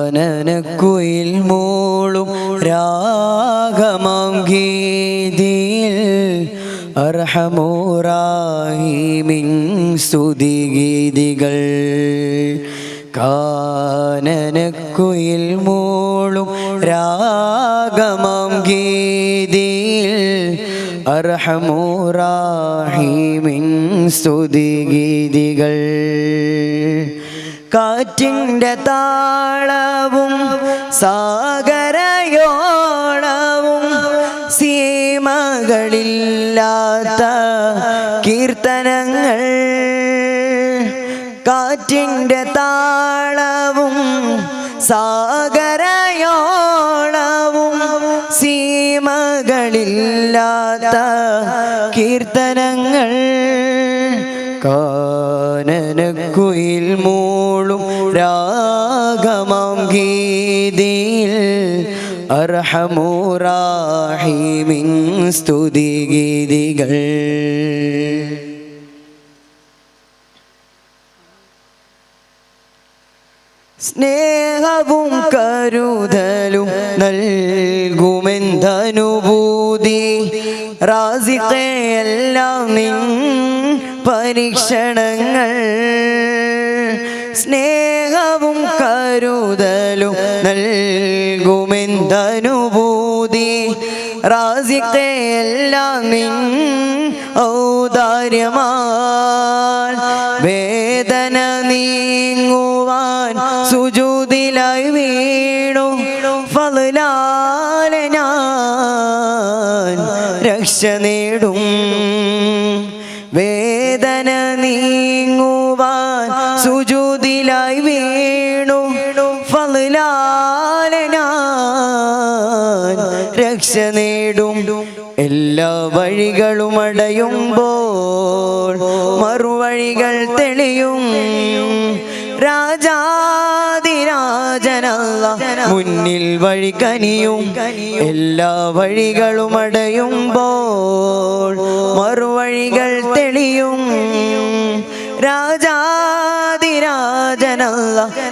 കാനനക്കുയിൽ മൂളും രാഗമം ഗീതിയിൽ അർഹമൂറാഹിമിൻ സ്തുതിഗീതികൾ കാനനക്കുയിൽ മൂളും രാഗമം ഗീതിയിൽ അർഹമൂറാഹിമിൻ സ്തുതിഗീതികൾ കാറ്റിന്റെ താളവും സാഗരയോളവും സീമകളില്ലാത്ത കീർത്തനങ്ങൾ കാറ്റിന്റെ താളവും സാഗരയോളവും സീമകളില്ലാത്ത കീർത്തനങ്ങൾ കാനനക്കുയിൽ മൂളും രാഗമാം ഗീതിയിൽ സ്തുതി സ്തുതിഗീതികൾ സ്നേഹവും കരുതലും നൽകുമെന്തനുഭൂതി. റാസിക്കയെല്ലാം നിൻ പരീക്ഷണങ്ങൾ. സ്നേഹവും കരുതലും നൽകുമെന്തനുഭൂതി. റാസിക്കയെല്ലാം നിൻ ഔദാര്യമാൻ വേദന നീങ്ങുവാൻ സുജൂതിലായി വീണു. ഫലാല ഞാൻ രക്ഷ നേടും. വേദന നീങ്ങുവാൻ സുജൂതിലായി എല്ലാ വഴികളും അടയുമ്പോൾ മറുവഴികൾ തെളിയും. രാജാതിരാജനല്ല മുന്നിൽ വഴി കനിയും. എല്ലാ വഴികളും അടയുമ്പോൾ മറുവഴികൾ തെളിയും. രാജാതിരാജനല്ല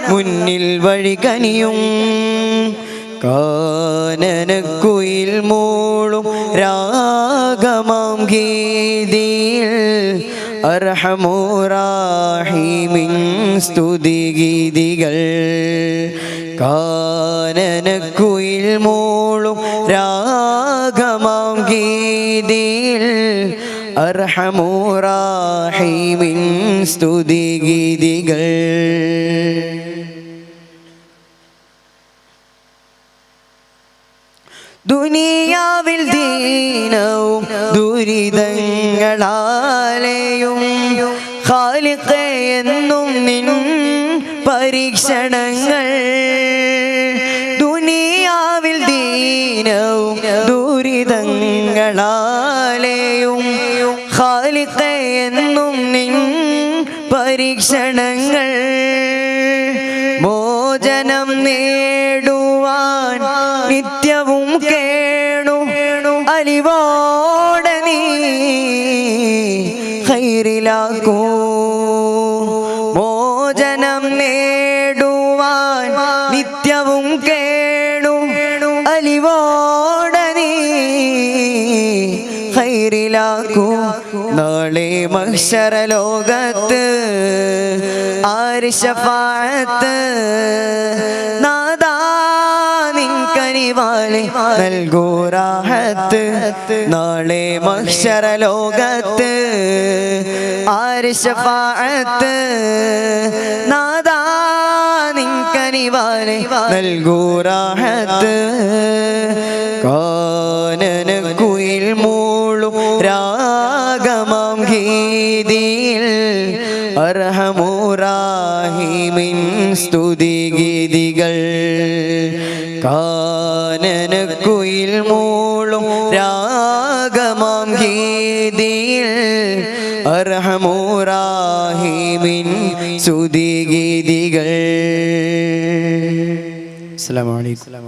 മുന്നിൽ വഴി കനിയും. കാനനക്കുയിൽ മൂളും രാഗമാം ഗീതിയിൽ സ്തുതി ഗീതികൾ. കാനനക്കുയിൽ മൂളും രാഗമാം ഗീതിയിൽ സ്തുതി സ്തുതിഗീതികൾ ദുനിയാവിൽ ദീനവും ദുരിതങ്ങളാലെയും എന്നും നിൻ പരീക്ഷണങ്ങൾ. ദുനിയാവിൽ ദീനവും ദുരിതങ്ങളാലെയും എന്നും നിൻ പരീക്ഷണങ്ങൾ. മോചനം നേടുവാൻ അലിവോടെ നീ ഹൈറിലാക്കൂ. മോചനം നേടുവാൻ നിത്യവും കേണു. അലിവോടെ നീ ഹൈറിലാക്കൂ. നാളെ മഹ്ശര ലോകത്ത് ആര് ശഫാഅത്ത് കനിവാലെ നൽകൂറാഹത്ത് നാളെ മക്ഷര ലോകത്ത് ആര് ശഫാഅത്ത്? നാദാ നിൻ കനിവാലെ നൽകൂറാഹത്ത് കാനനക്കുയിൽ മൂളും രാഗമാം ഗീതിയിൽ അർഹമൂറാഹിമിൻ സ്തുതിഗീതികൾ കാനനക്കുയിൽ മൂളും രാഗമാം ഗീതിയിൽ അർഹമോറാഹിമിൻ സുതി ഗീതികൾ. അസ്സലാമു അലൈക്കും.